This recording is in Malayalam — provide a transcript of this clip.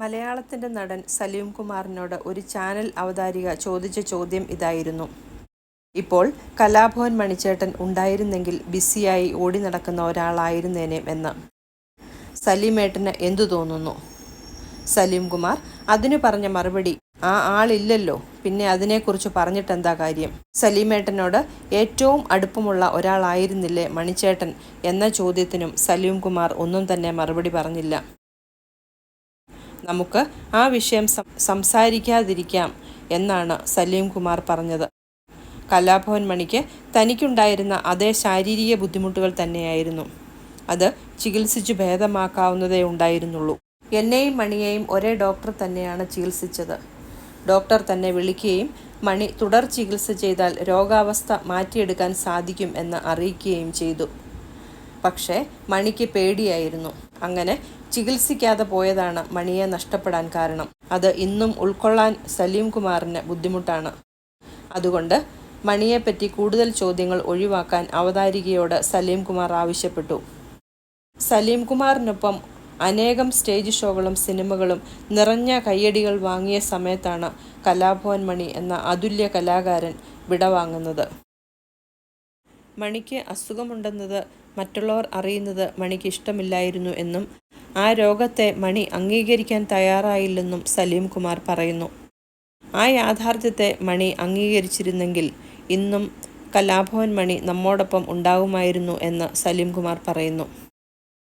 മലയാളത്തിന്റെ നടൻ സലീം കുമാറിനോട് ഒരു ചാനൽ അവതാരിക ചോദിച്ച ചോദ്യം ഇതായിരുന്നു. ഇപ്പോൾ കലാഭവൻ മണിച്ചേട്ടൻ ഉണ്ടായിരുന്നെങ്കിൽ ബിസിയായി ഓടി നടക്കുന്ന ഒരാളായിരുന്നേനെ എന്ന്. സലീമേട്ടന് എന്തു തോന്നുന്നു? സലീം കുമാർ അതിനു പറഞ്ഞ മറുപടി ആ ആളില്ലല്ലോ പിന്നെ അതിനെക്കുറിച്ച് പറഞ്ഞിട്ടെന്താ കാര്യം. സലീമേട്ടനോട് ഏറ്റവും അടുപ്പമുള്ള ഒരാളായിരുന്നില്ലേ മണിച്ചേട്ടൻ എന്ന ചോദ്യത്തിനും സലീം കുമാർ ഒന്നും തന്നെ മറുപടി പറഞ്ഞില്ല. നമുക്ക് ആ വിഷയം സംസാരിക്കാതിരിക്കാം എന്നാണ് സലീം കുമാർ പറഞ്ഞത്. കലാഭവൻ മണിക്ക് തനിക്കുണ്ടായിരുന്ന അതേ ശാരീരിക ബുദ്ധിമുട്ടുകൾ തന്നെയായിരുന്നു. അത് ചികിത്സിച്ചു ഭേദമാക്കാവുന്നതേ ഉണ്ടായിരുന്നുള്ളൂ. എന്നെയും മണിയെയും ഒരേ ഡോക്ടർ തന്നെയാണ് ചികിത്സിച്ചത്. ഡോക്ടർ തന്നെ വിളിക്കുകയും മണി തുടർ ചികിത്സ ചെയ്താൽ രോഗാവസ്ഥ മാറ്റിയെടുക്കാൻ സാധിക്കും എന്ന് അറിയിക്കുകയും ചെയ്തു. പക്ഷേ മണിക്ക് പേടിയായിരുന്നു. അങ്ങനെ ചികിത്സിക്കാതെ പോയതാണ് മണിയെ നഷ്ടപ്പെടാൻ കാരണം. അത് ഇന്നും ഉൾക്കൊള്ളാൻ സലീം കുമാറിന് ബുദ്ധിമുട്ടാണ്. അതുകൊണ്ട് മണിയെപ്പറ്റി കൂടുതൽ ചോദ്യങ്ങൾ ഒഴിവാക്കാൻ അവതാരികയോട് സലീം കുമാർ ആവശ്യപ്പെട്ടു. സലീം കുമാറിനൊപ്പം അനേകം സ്റ്റേജ് ഷോകളും സിനിമകളും നിറഞ്ഞ കയ്യടികൾ വാങ്ങിയ സമയത്താണ് കലാഭവൻ മണി എന്ന അതുല്യ കലാകാരൻ വിടവാങ്ങുന്നത്. മണിക്ക് അസുഖമുണ്ടെന്നത് മറ്റുള്ളവർ അറിയുന്നത് മണിക്ക് ഇഷ്ടമില്ലായിരുന്നു എന്നും ആ രോഗത്തെ മണി അംഗീകരിക്കാൻ തയ്യാറായില്ലെന്നും സലീം കുമാർ പറയുന്നു. ആ യാഥാർത്ഥ്യത്തെ മണി അംഗീകരിച്ചിരുന്നെങ്കിൽ ഇന്നും കലാഭവൻ മണി നമ്മോടൊപ്പം ഉണ്ടാകുമായിരുന്നു എന്ന് സലീം കുമാർ പറയുന്നു.